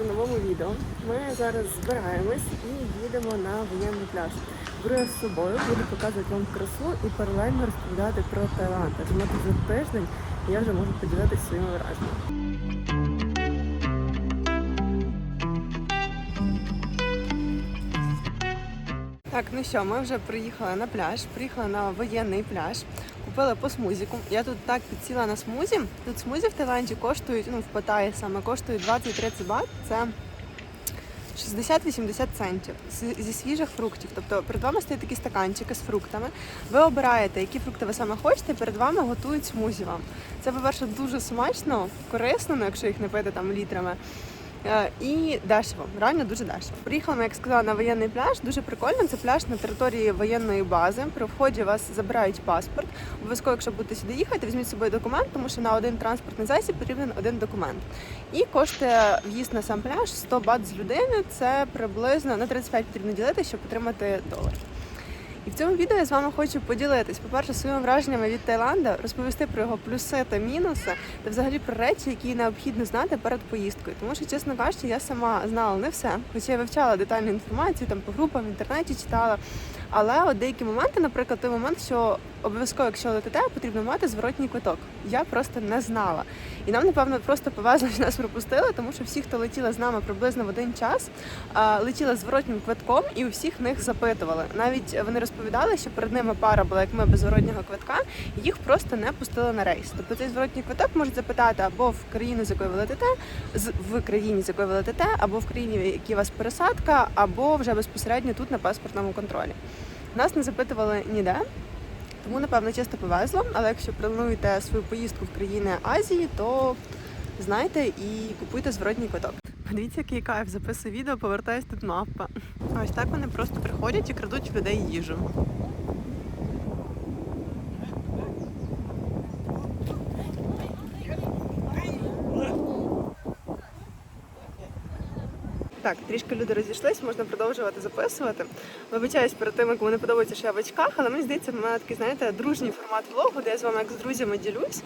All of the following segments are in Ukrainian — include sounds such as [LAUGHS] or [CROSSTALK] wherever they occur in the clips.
у новому відео. Ми зараз збираємось і їдемо на воєнний пляж. Беру з собою, буду показувати вам красу і паралельно розповідати про Таїланд. Адже ми вже тиждень, я вже можу поділитися своїми враженнями. Так, ну що, ми вже приїхали на пляж, приїхали на воєнний пляж, купили по смузіку. Я тут так підсіла на смузі. Тут смузі в Таїланді коштують, ну в Паттайі саме коштують 20-30 бат. Це 60-80 центів зі свіжих фруктів. Тобто перед вами стоять такі стаканчики з фруктами. Ви обираєте, які фрукти ви саме хочете, і перед вами готують смузі вам. Це, по-перше, дуже смачно, корисно, ну, якщо їх не пити там літрами. Е, І дешево, реально дуже дешево. Приїхали, ми, як сказала, на воєнний пляж. Дуже прикольно. Це пляж на території воєнної бази. При вході вас забирають паспорт. Обов'язково, якщо будете сюди їхати, візьміть з собою документ, тому що на один транспортний засіб потрібен один документ. І коштує в'їзд на сам пляж 100 бат з людини. Це приблизно на 35 потрібно ділити, щоб отримати долар. І в цьому відео я з вами хочу поділитись, по-перше, своїми враженнями від Таїланду, розповісти про його плюси та мінуси, та взагалі про речі, які необхідно знати перед поїздкою. Тому що, чесно кажучи, я сама знала не все, хоча я вивчала детальну інформацію, там по групам в інтернеті читала. Але от деякі моменти, наприклад, той момент, що обов'язково, якщо летите, потрібно мати зворотній квиток. Я просто не знала. І нам, напевно, просто повезло, що нас пропустили, тому що всі, хто летіли з нами приблизно в один час, летіли зворотнім квитком, і у всіх них запитували. Навіть вони розповідали, що перед ними пара була, як ми без зворотнього квитка, і їх просто не пустили на рейс. Тобто цей зворотній квиток можуть запитати або в країну, з якої ви летите, в країні, з якої ви летите, або в країні, в якій у вас пересадка, або вже безпосередньо тут на паспортному контролі. Нас не запитували ніде. Тому, напевно, чисто повезло, але якщо плануєте свою поїздку в країни Азії, то знайте і купуйте зворотній квиток. Подивіться, який кайф, записую відео, повертаюсь тут мавпа. Ось так вони просто приходять і крадуть в людей їжу. Так, трішки люди розійшлись, можна продовжувати записувати. Вибачаюсь перед тим, кому не подобається, що я в очках, але мені здається, в мене такий, знаєте, дружній формат влогу, де я з вами як з друзями ділюсь.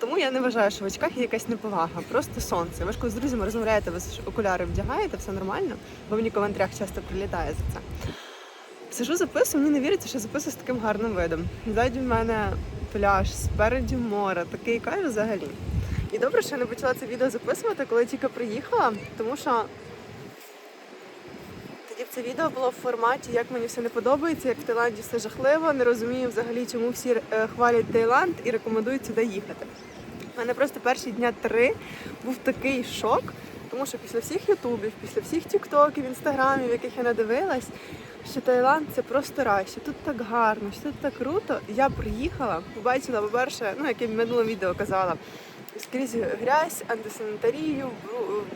Тому я не вважаю, що в очках є якась неповага, просто сонце. Ви ж коли з друзями розмовляєте, ви окуляри вдягаєте, все нормально, бо мені в коментарях часто прилітає за це. Сижу, записую, мені не віриться, що записую з таким гарним видом. Ззаді в мене пляж, спереді море, такий кайф взагалі. І добре, що я не почала це відео записувати, коли тільки приїхала, тому що це відео було в форматі, як мені все не подобається, як в Таїланді все жахливо. Не розумію взагалі, чому всі е, хвалять Таїланд і рекомендують сюди їхати. У мене просто перші дня три був такий шок, тому що після всіх ютубів, після всіх тіктоків, інстаграмів, яких я надивилась, що Таїланд це просто рай, що тут так гарно, що тут так круто. Я приїхала, побачила, по-перше, ну як я в минулому відео казала, скрізь грязь, антисанітарію,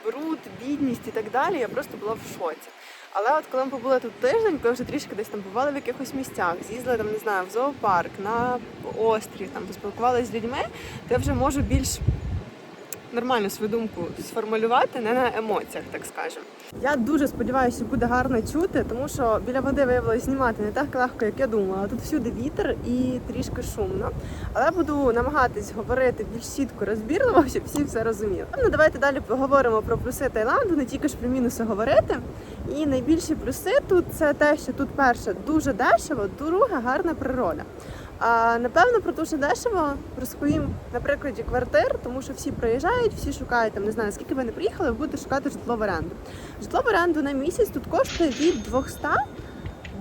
бруд, бідність і так далі. Я просто була в шоці. Але от коли ми побули тут тиждень, коли вже трішки десь там бували в якихось місцях, з'їздили там, не знаю, в зоопарк, на острів, там поспілкувалися з людьми, то я вже можу більш нормально свою думку сформулювати, не на емоціях, так скажемо. Я дуже сподіваюся, що буде гарно чути, тому що біля води виявилось знімати не так легко, як я думала. Тут всюди вітер і трішки шумно. Але буду намагатись говорити більш чітко, розбірливо, [LAUGHS] щоб всі все розуміли. Ну давайте далі поговоримо про плюси Таїланду, не тільки ж про мінуси говорити. І найбільші плюси тут це те, що тут перше дуже дешево, друге гарна природа. А напевно про дуже дешево розповім на прикладі квартир, тому що всі приїжджають, всі шукають там, не знаю, скільки ви не приїхали, ви будете шукати житло в оренду. Житло в оренду на місяць тут коштує від 200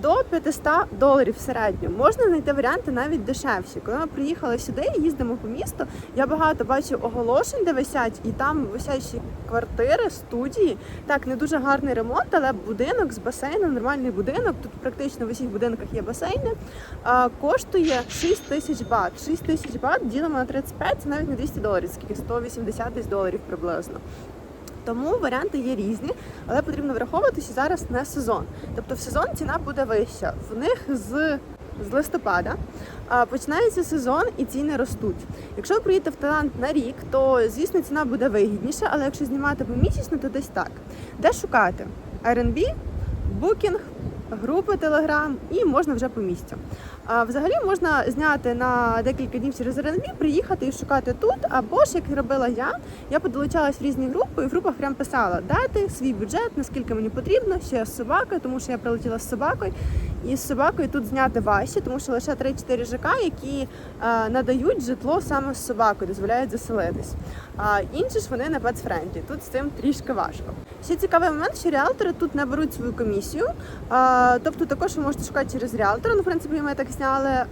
до 500 доларів в середньому. Можна знайти варіанти навіть дешевші. Коли ми приїхали сюди, і їздимо по місту, я багато бачу оголошень, де висять, і там висячі квартири, студії. Так, не дуже гарний ремонт, але будинок з басейном, нормальний будинок. Тут практично в усіх будинках є басейни. Коштує 6 тисяч бат. 6 тисяч бат ділимо на 35, це навіть не 200 доларів, скільки 180 десь доларів приблизно. Тому варіанти є різні, але потрібно враховувати, що зараз не сезон. Тобто в сезон ціна буде вища. В них з, з листопада починається сезон і ціни ростуть. Якщо ви приїдете в Таїланд на рік, то звісно ціна буде вигідніша, але якщо знімати помісячно, то десь так. Де шукати? Airbnb, Booking, групи Telegram і можна вже по місцю. А, взагалі можна зняти на декілька днів через Airbnb, приїхати і шукати тут. Або ж як робила я, я подолучалась в різні групи і в групах прям писала дати свій бюджет, наскільки мені потрібно, ще з собакою, тому що я прилетіла з собакою із собакою тут зняти важче, тому що лише 3-4 ЖК, які е, надають житло саме з собакою, дозволяють заселитись. А інші ж вони на пецфрендлі. Тут з цим трішки важко. Ще цікавий момент, що ріалтори тут не беруть свою комісію, е, тобто також ви можете шукати через ріалтора. Ну, в принципі, ми так зняли. Е,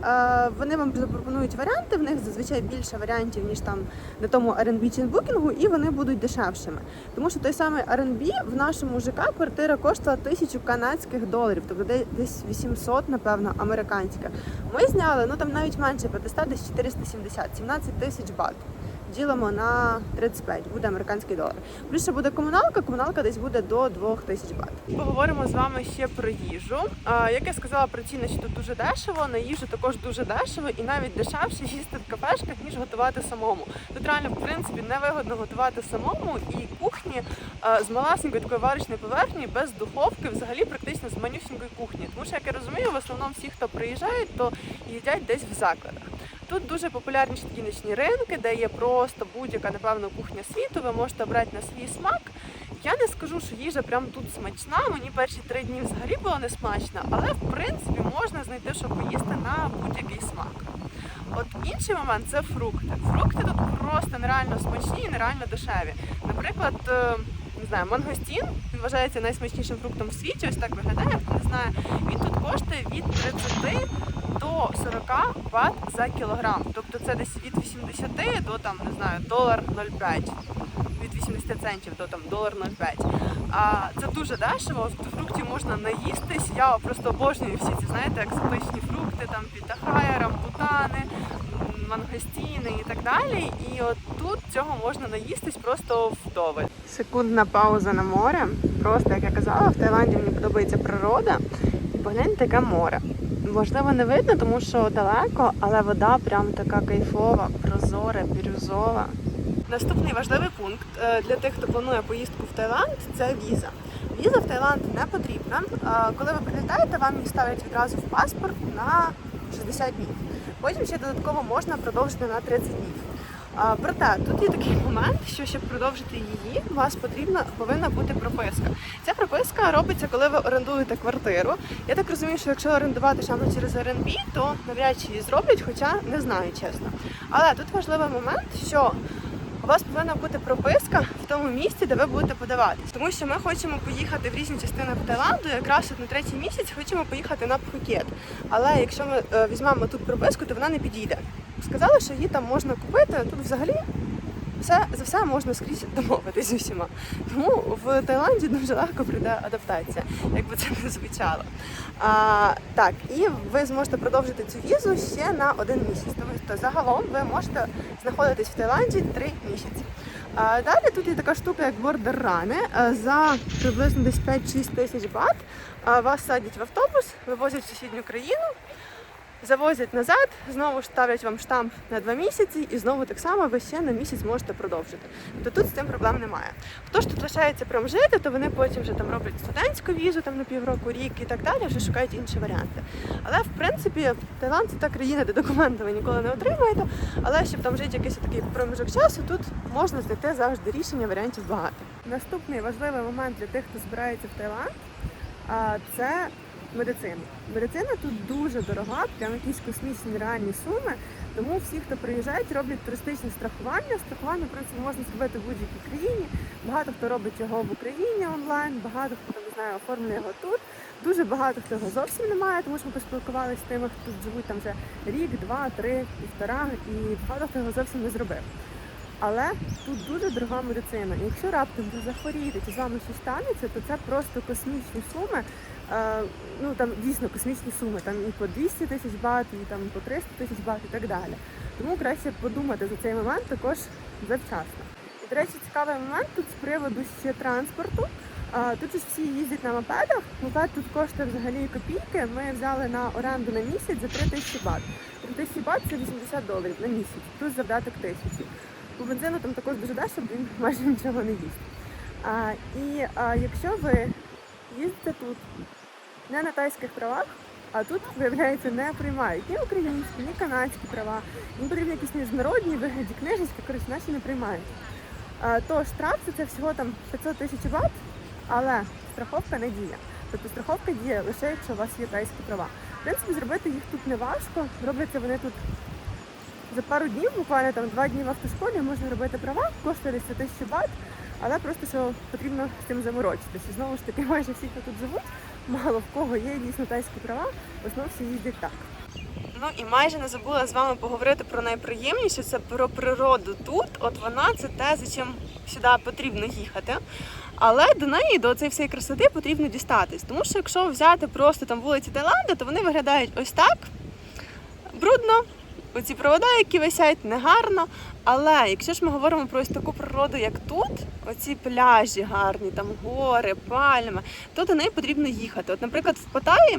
вони вам запропонують варіанти. В них зазвичай більше варіантів ніж там на тому Airbnb чи букінгу, і вони будуть дешевшими. Тому що той самий Airbnb в нашому ЖК квартира коштувала тисячу канадських доларів, тобто десь 8 700, напевно, американська. Ми зняли, ну там навіть менше 500, десь 470, 17 тисяч бат. Ділимо на 35, буде американський долар. Плюс ще буде комуналка, комуналка десь буде до 2 тисяч бат. Поговоримо з вами ще про їжу. Як я сказала про ціни, що тут дуже дешево, на їжу також дуже дешево і навіть дешевше їсти в кафешках, ніж готувати самому. Тут реально, в принципі, невигодно готувати самому, і кухні з малесенької такої варочної поверхні, без духовки, взагалі практично з манюсінької кухні. Тому що, як я розумію, в основному всі, хто приїжджають, то їдять десь в закладах. Тут дуже популярні такі ринки, де є просто будь-яка, напевно, кухня світу. Ви можете обрати на свій смак. Я не скажу, що їжа прям тут смачна. Мені перші три дні взагалі було не смачно, але в принципі можна знайти, що поїсти на будь-який смак. От інший момент це фрукти. Фрукти тут просто нереально смачні і нереально дешеві. Наприклад, е, не знаю, мангостін він вважається найсмачнішим фруктом в світі. Ось так виглядає, хто не знає. Він тут коштує від 30 до 40 бат за кілограм. Тобто це десь від 80 до там не знаю, долар 0,5. Від 80 центів до там долар 0,5. А це дуже дешево. З фруктів можна наїстись. Я просто обожнюю всі ці, знаєте, екзотичні фрукти, там пітахая, рамбутани, мангостіни і так далі. І от тут цього можна наїстись просто вдоволь. Секундна пауза на море. Просто як я казала, в Таїланді мені подобається природа. І погляньте, яке море. Можливо, не видно, тому що далеко, але вода прям така кайфова, прозора, бірюзова. Наступний важливий пункт е, для тих, хто планує поїздку в Таїланд, це віза. Віза в Таїланд не потрібна. Е, Коли ви прилітаєте, вам її ставлять відразу в паспорт на 60 днів. Потім ще додатково можна продовжити на 30 днів. Проте тут є такий момент, що щоб продовжити її, у вас потрібна повинна бути прописка. Ця прописка робиться, коли ви орендуєте квартиру. Я так розумію, що якщо орендувати саме через Airbnb, то навряд чи її зроблять, хоча не знаю чесно. Але тут важливий момент, що у вас повинна бути прописка в тому місці, де ви будете подаватись. Тому що ми хочемо поїхати в різні частини Таїланду, якраз на третій місяць хочемо поїхати на Пхукет. Але якщо ми е, візьмемо тут прописку, то вона не підійде. Сказали, що її там можна купити. Тут взагалі все за все можна скрізь домовитись з усіма. Тому в Таїланді дуже легко прийде адаптація, як би це не звучало. А, так, і ви зможете продовжити цю візу ще на один місяць. Тобто загалом ви можете знаходитись в Таїланді три місяці. А, далі тут є така штука, як бордер рани. За приблизно десь 5-6 тисяч бат вас садять в автобус, вивозять в сусідню країну. Завозять назад, знову ж ставлять вам штамп на два місяці, і знову так само ви ще на місяць можете продовжити. Тобто тут з цим проблем немає. Хто ж тут лишається прям жити, то вони потім вже там роблять студентську візу там на півроку, рік і так далі, вже шукають інші варіанти. Але в принципі Таїланд це та країна, де документи ви ніколи не отримаєте. Але щоб там жити якийсь такий проміжок часу, тут можна знайти завжди рішення варіантів багато. Наступний важливий момент для тих, хто збирається в Таїланд, це медицина. Медицина тут дуже дорога, прям якісь космічні реальні суми. Тому всі, хто приїжджають, роблять туристичне страхування. Страхування, в принципі, можна зробити в будь-якій країні. Багато хто робить його в Україні онлайн, багато хто не знаю, оформлює його тут. Дуже багато хто зовсім не має, тому що ми поспілкувалися з тими, хто тут живуть там вже рік, два, три, півтора, і багато хто його зовсім не зробив. Але тут дуже дорога медицина. І якщо раптом ви захворієте чи з вами щось станеться, то це просто космічні суми. Е, ну там дійсно космічні суми, там і по 200 тисяч бат, і там по 300 тисяч бат і так далі. Тому краще подумати за цей момент також завчасно. І, до речі, цікавий момент тут з приводу ще транспорту. Тут ж всі їздять на мопедах. Мопед тут коштує взагалі копійки. Ми взяли на оренду на місяць за 3 тисячі бат. 3 тисячі бат це 80 доларів на місяць, плюс завдаток тисячі. По бензину там також дуже дешево, він [LAUGHS] майже нічого не їсть. А, і а, якщо ви їздите тут не на тайських правах, А тут, виявляється, не приймають ні українські, ні канадські права. Їм потрібні якісь міжнародні вигляді книжечки, коротше, наші не приймають. То штраф це, всього там 500 тисяч бат, але страховка не діє. Тобто страховка діє лише якщо у вас є тайські права. В принципі, зробити їх тут не важко. Робляться вони тут за пару днів, буквально там два дні в автошколі можна робити права, коштує десь 100 тисяч бат, але просто що потрібно з цим заморочитися. Знову ж таки, майже всі, хто тут живуть, мало в кого є дійсно тайські права, в основному всі їздять так. Ну і майже не забула з вами поговорити про найприємніше, це про природу тут. От вона це те, за чим сюди потрібно їхати. Але до неї, до цієї всієї красоти потрібно дістатись. Тому що якщо взяти просто там вулиці Таїланду, то вони виглядають ось так брудно. Оці провода, які висять, негарно. Але якщо ж ми говоримо про ось таку природу, як тут, оці пляжі гарні, там гори, пальми, то до неї потрібно їхати. От, наприклад, в Паттайі,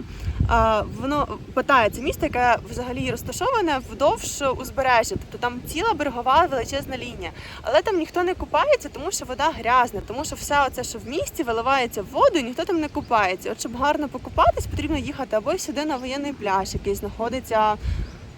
воно Паттайя – це місто, яке взагалі розташоване вдовж узбережжя, тобто там ціла берегова величезна лінія. Але там ніхто не купається, тому що вода грязна, тому що все оце, що в місті, виливається в воду, і ніхто там не купається. От щоб гарно покупатись, потрібно їхати або сюди на воєнний пляж, який знаходиться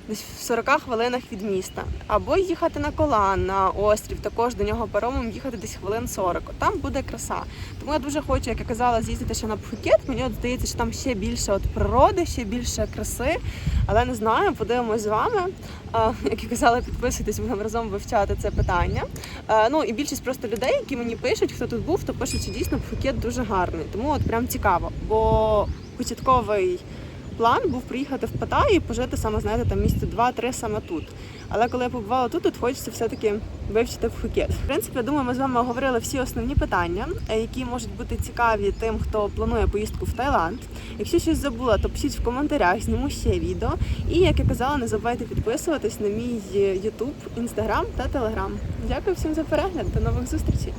десь в 40 хвилинах від міста, або їхати на Колан, на острів, також до нього паромом їхати десь хвилин 40. Там буде краса. Тому я дуже хочу, як я казала, з'їздити ще на Пхукет. Мені от здається, що там ще більше от природи, ще більше краси. Але не знаю, подивимось з вами. Як я казала, підписуйтесь, будемо разом вивчати це питання. Ну і більшість просто людей, які мені пишуть, хто тут був, то пишуть, що дійсно Пхукет дуже гарний. Тому от прям цікаво. Бо початковий план був приїхати в Паттайю і пожити саме, знаєте, там місяці два-три саме тут. Але коли я побувала тут, тут хочеться все-таки вивчити Пхукет. В принципі, я думаю, ми з вами оговорили всі основні питання, е, які можуть бути цікаві тим, хто планує поїздку в Таїланд. Якщо щось забула, то пишіть в коментарях, зніму ще відео. І як я казала, не забувайте підписуватись на мій YouTube, Instagram та Telegram. Дякую всім за перегляд. До нових зустрічей!